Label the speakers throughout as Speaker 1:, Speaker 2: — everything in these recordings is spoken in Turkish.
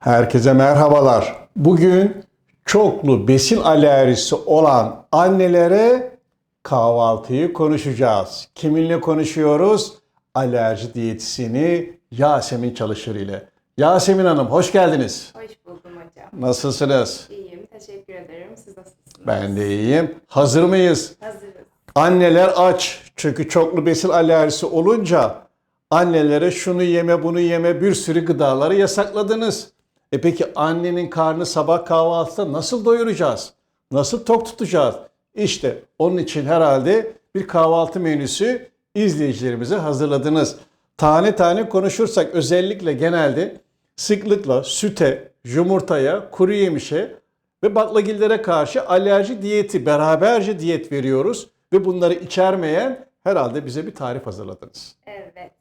Speaker 1: Herkese merhabalar. Bugün çoklu besin alerjisi olan annelere kahvaltıyı konuşacağız. Kiminle konuşuyoruz? Alerji diyetisyeni Yasemin Çalışır ile. Yasemin Hanım hoş geldiniz.
Speaker 2: Hoş buldum hocam.
Speaker 1: Nasılsınız?
Speaker 2: İyiyim, teşekkür ederim. Siz nasılsınız?
Speaker 1: Ben de iyiyim. Hazır mıyız?
Speaker 2: Hazırız.
Speaker 1: Anneler aç. Çünkü çoklu besin alerjisi olunca annelere şunu yeme bunu yeme bir sürü gıdaları yasakladınız. E peki annenin karnı sabah kahvaltıda nasıl doyuracağız? Nasıl tok tutacağız? İşte onun için herhalde bir kahvaltı menüsü izleyicilerimize hazırladınız. Tane tane konuşursak özellikle genelde sıklıkla süte, yumurtaya, kuru yemişe ve baklagillere karşı alerji diyeti, beraberce diyet veriyoruz. Ve bunları içermeyen herhalde bize bir tarif hazırladınız.
Speaker 2: Evet.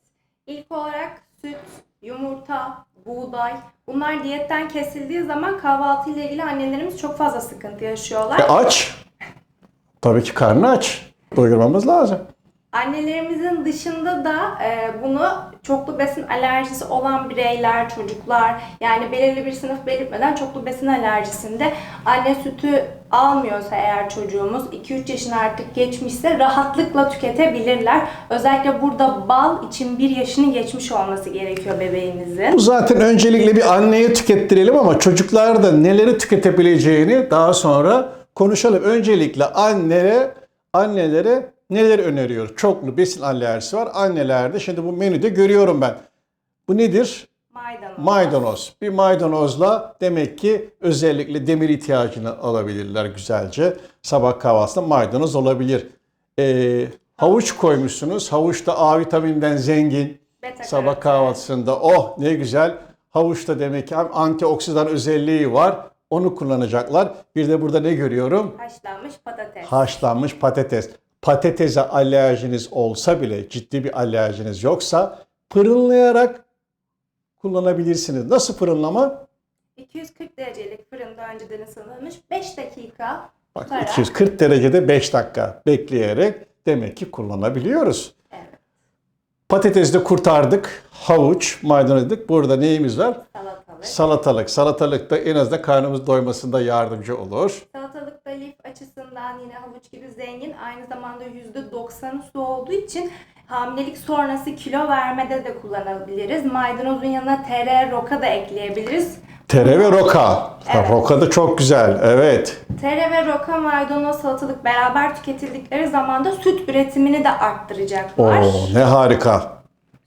Speaker 2: İlk olarak süt, yumurta, buğday. Bunlar diyetten kesildiği zaman kahvaltı ile ilgili annelerimiz çok fazla sıkıntı yaşıyorlar.
Speaker 1: E aç. Tabii ki karnı aç. Doyurmamız lazım.
Speaker 2: Annelerimizin dışında da e, bunu çoklu besin alerjisi olan bireyler, çocuklar yani belirli bir sınıf belirtmeden çoklu besin alerjisinde anne sütü almıyorsa eğer çocuğumuz 2-3 yaşını artık geçmişse rahatlıkla tüketebilirler. Özellikle burada bal için 1 yaşını geçmiş olması gerekiyor bebeğimizin.
Speaker 1: Zaten öncelikle bir anneye tükettirelim ama çocuklar da neleri tüketebileceğini daha sonra konuşalım. Öncelikle annelere, annelere neler öneriyor? Çoklu besin alerjisi var annelerde. Şimdi bu menüde görüyorum ben. Bu nedir?
Speaker 2: Maydanoz.
Speaker 1: Maydanoz. Bir maydanozla demek ki özellikle demir ihtiyacını alabilirler güzelce. Sabah kahvaltısında maydanoz olabilir. Ee, havuç koymuşsunuz. Havuç da A vitamininden zengin.
Speaker 2: Beta
Speaker 1: Sabah kahvaltısında oh ne güzel. Havuçta demek ki hem antioksidan özelliği var. Onu kullanacaklar. Bir de burada ne görüyorum?
Speaker 2: Haşlanmış patates.
Speaker 1: Haşlanmış patates. Patatese alerjiniz olsa bile ciddi bir alerjiniz yoksa fırınlayarak kullanabilirsiniz. Nasıl fırınlama?
Speaker 2: 240 derecelik fırında önceden ısıtılmış 5 dakika
Speaker 1: Bak
Speaker 2: tutarak
Speaker 1: 240 derecede 5 dakika bekleyerek demek ki kullanabiliyoruz.
Speaker 2: Evet.
Speaker 1: Patatesi de kurtardık. Havuç, maydanoz dedik. Burada neyimiz var?
Speaker 2: salatalık.
Speaker 1: Salatalık. Salatalık da en azından karnımız doymasında yardımcı olur.
Speaker 2: Salatalık da lif açısından yine havuç gibi zengin. Aynı zamanda %90'ı su olduğu için hamilelik sonrası kilo vermede de kullanabiliriz. Maydanozun yanına tere, roka da ekleyebiliriz.
Speaker 1: Tere ve roka.
Speaker 2: Evet.
Speaker 1: Roka da çok güzel. Evet.
Speaker 2: Tere ve roka, maydanoz, salatalık beraber tüketildikleri zaman da süt üretimini de
Speaker 1: Oo,
Speaker 2: arttıracaklar.
Speaker 1: ne harika.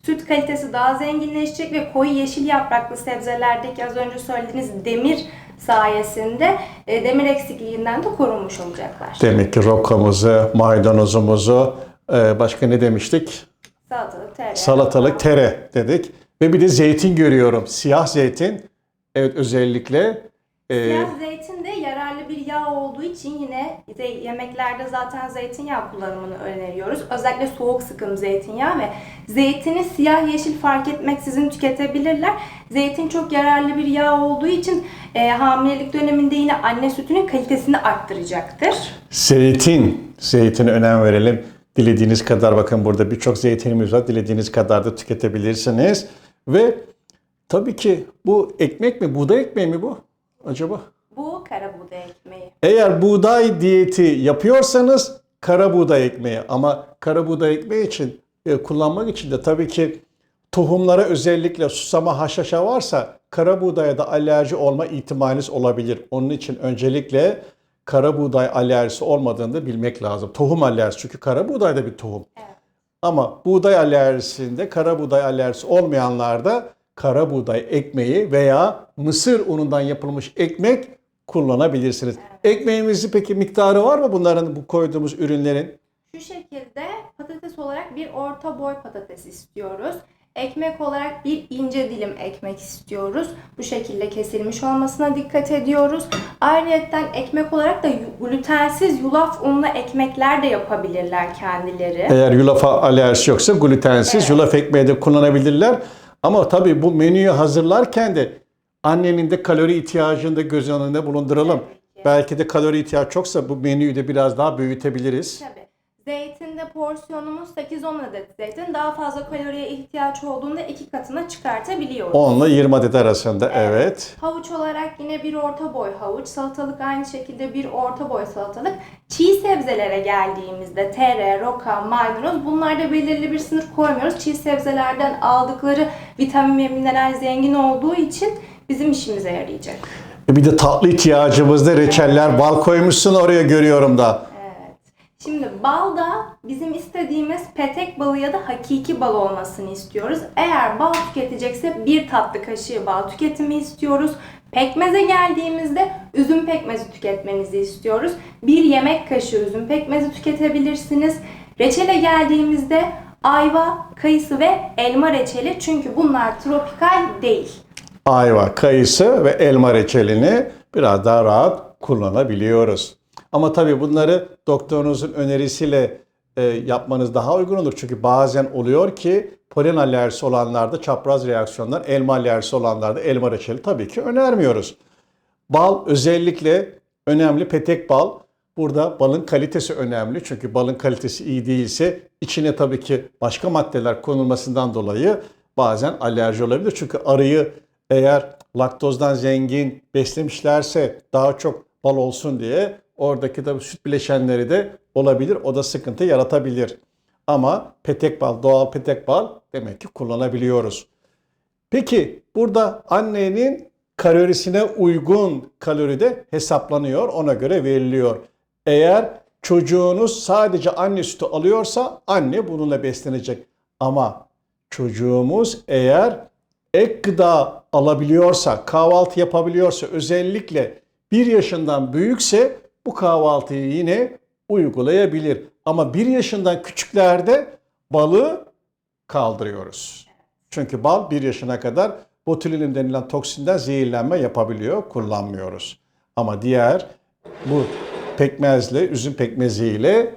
Speaker 2: Süt kalitesi daha zenginleşecek ve koyu yeşil yapraklı sebzelerdeki az önce söylediğiniz demir sayesinde e, demir eksikliğinden de korunmuş olacaklar.
Speaker 1: Demek ki rokamızı, maydanozumuzu, e, başka ne demiştik?
Speaker 2: Salatalık, tere.
Speaker 1: Salatalık, tere dedik. Ve bir de zeytin görüyorum. Siyah zeytin. Evet özellikle. e,
Speaker 2: Siyah zeytin de yararlı bir yağ olduğu için yine yemeklerde zaten zeytinyağı kullanımını öneriyoruz. Özellikle soğuk sıkım zeytinyağı ve zeytini siyah yeşil fark etmeksizin tüketebilirler. Zeytin çok yararlı bir yağ olduğu için e, hamilelik döneminde yine anne sütünün kalitesini arttıracaktır.
Speaker 1: Zeytin, zeytine önem verelim. Dilediğiniz kadar bakın burada birçok zeytinimiz var. Dilediğiniz kadar da tüketebilirsiniz. Ve tabii ki bu ekmek mi, buğday ekmeği mi bu acaba?
Speaker 2: Bu kara buğday ekmeği.
Speaker 1: Eğer buğday diyeti yapıyorsanız kara buğday ekmeği ama kara buğday ekmeği için e, kullanmak için de tabii ki tohumlara özellikle susama haşhaşa varsa kara buğdaya da alerji olma ihtimaliniz olabilir. Onun için öncelikle kara buğday alerjisi olmadığını da bilmek lazım. Tohum alerjisi çünkü kara buğday da bir tohum.
Speaker 2: Evet.
Speaker 1: Ama buğday alerjisinde kara buğday alerjisi olmayanlarda kara buğday ekmeği veya mısır unundan yapılmış ekmek kullanabilirsiniz. Ekmeğimizin peki miktarı var mı bunların bu koyduğumuz ürünlerin?
Speaker 2: Şu şekilde patates olarak bir orta boy patates istiyoruz. Ekmek olarak bir ince dilim ekmek istiyoruz. Bu şekilde kesilmiş olmasına dikkat ediyoruz. Ayrıca ekmek olarak da glutensiz yulaf unlu ekmekler de yapabilirler kendileri.
Speaker 1: Eğer yulafa alerjisi yoksa glutensiz
Speaker 2: Evet.
Speaker 1: yulaf ekmeği de kullanabilirler. Ama tabii bu menüyü hazırlarken de annenin de kalori ihtiyacını da göz önünde bulunduralım. Belki de kalori ihtiyaç çoksa bu menüyü de biraz daha büyütebiliriz.
Speaker 2: Tabii. Zeytinde porsiyonumuz 8-10 adet zeytin. Daha fazla kaloriye ihtiyaç olduğunda iki katına çıkartabiliyoruz.
Speaker 1: 10 ile 20 adet arasında evet.
Speaker 2: Havuç olarak yine bir orta boy havuç, salatalık aynı şekilde bir orta boy salatalık. Çiğ sebzelere geldiğimizde tere, roka, maydanoz bunlarda belirli bir sınır koymuyoruz. Çiğ sebzelerden aldıkları vitamin ve mineral zengin olduğu için bizim işimize yarayacak.
Speaker 1: E Bir de tatlı ihtiyacımızda reçeller, bal koymuşsun oraya görüyorum da.
Speaker 2: Şimdi balda bizim istediğimiz petek balı ya da hakiki bal olmasını istiyoruz. Eğer bal tüketecekse bir tatlı kaşığı bal tüketimi istiyoruz. Pekmeze geldiğimizde üzüm pekmezi tüketmenizi istiyoruz. Bir yemek kaşığı üzüm pekmezi tüketebilirsiniz. Reçele geldiğimizde ayva, kayısı ve elma reçeli çünkü bunlar tropikal değil.
Speaker 1: ayva, kayısı ve elma reçelini biraz daha rahat kullanabiliyoruz. Ama tabii bunları doktorunuzun önerisiyle e, yapmanız daha uygun olur. Çünkü bazen oluyor ki polen alerjisi olanlarda çapraz reaksiyonlar, elma alerjisi olanlarda elma reçeli tabii ki önermiyoruz. Bal özellikle önemli petek bal. Burada balın kalitesi önemli. Çünkü balın kalitesi iyi değilse içine tabii ki başka maddeler konulmasından dolayı bazen alerji olabilir. Çünkü arıyı eğer laktozdan zengin beslemişlerse daha çok bal olsun diye oradaki tabii süt bileşenleri de olabilir. O da sıkıntı yaratabilir. Ama petek bal, doğal petek bal demek ki kullanabiliyoruz. Peki burada annenin kalorisine uygun kalori de hesaplanıyor, ona göre veriliyor. Eğer çocuğunuz sadece anne sütü alıyorsa anne bununla beslenecek. Ama çocuğumuz eğer ek gıda alabiliyorsa, kahvaltı yapabiliyorsa, özellikle 1 yaşından büyükse bu kahvaltıyı yine uygulayabilir. Ama 1 yaşından küçüklerde balı kaldırıyoruz. Çünkü bal 1 yaşına kadar botulinum denilen toksinden zehirlenme yapabiliyor, kullanmıyoruz. Ama diğer bu pekmezle, üzüm pekmeziyle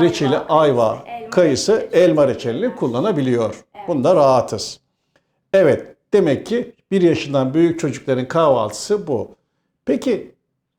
Speaker 1: reçeli, ayva,
Speaker 2: elma
Speaker 1: kayısı,
Speaker 2: reçeli.
Speaker 1: elma reçelini kullanabiliyor. Bunda rahatız. Evet, demek ki 1 yaşından büyük çocukların kahvaltısı bu. Peki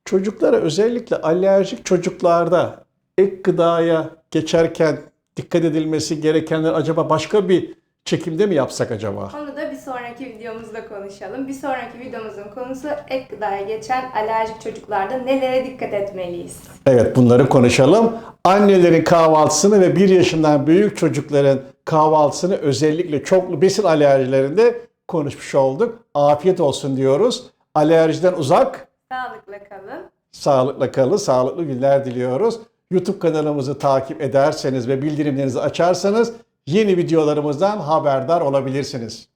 Speaker 1: çocuklara özellikle alerjik çocuklarda ek gıdaya geçerken dikkat edilmesi gerekenler acaba başka bir çekimde mi yapsak acaba?
Speaker 2: Onu da bir sonraki videomuzda konuşalım. Bir sonraki videomuzun konusu ek gıdaya geçen alerjik çocuklarda nelere dikkat etmeliyiz?
Speaker 1: Evet bunları konuşalım. Annelerin kahvaltısını ve 1 yaşından büyük çocukların kahvaltısını özellikle çoklu besin alerjilerinde konuşmuş olduk. Afiyet olsun diyoruz. Alerjiden uzak,
Speaker 2: Sağlıkla kalın.
Speaker 1: sağlıkla kalın, sağlıklı günler diliyoruz. YouTube kanalımızı takip ederseniz ve bildirimlerinizi açarsanız yeni videolarımızdan haberdar olabilirsiniz.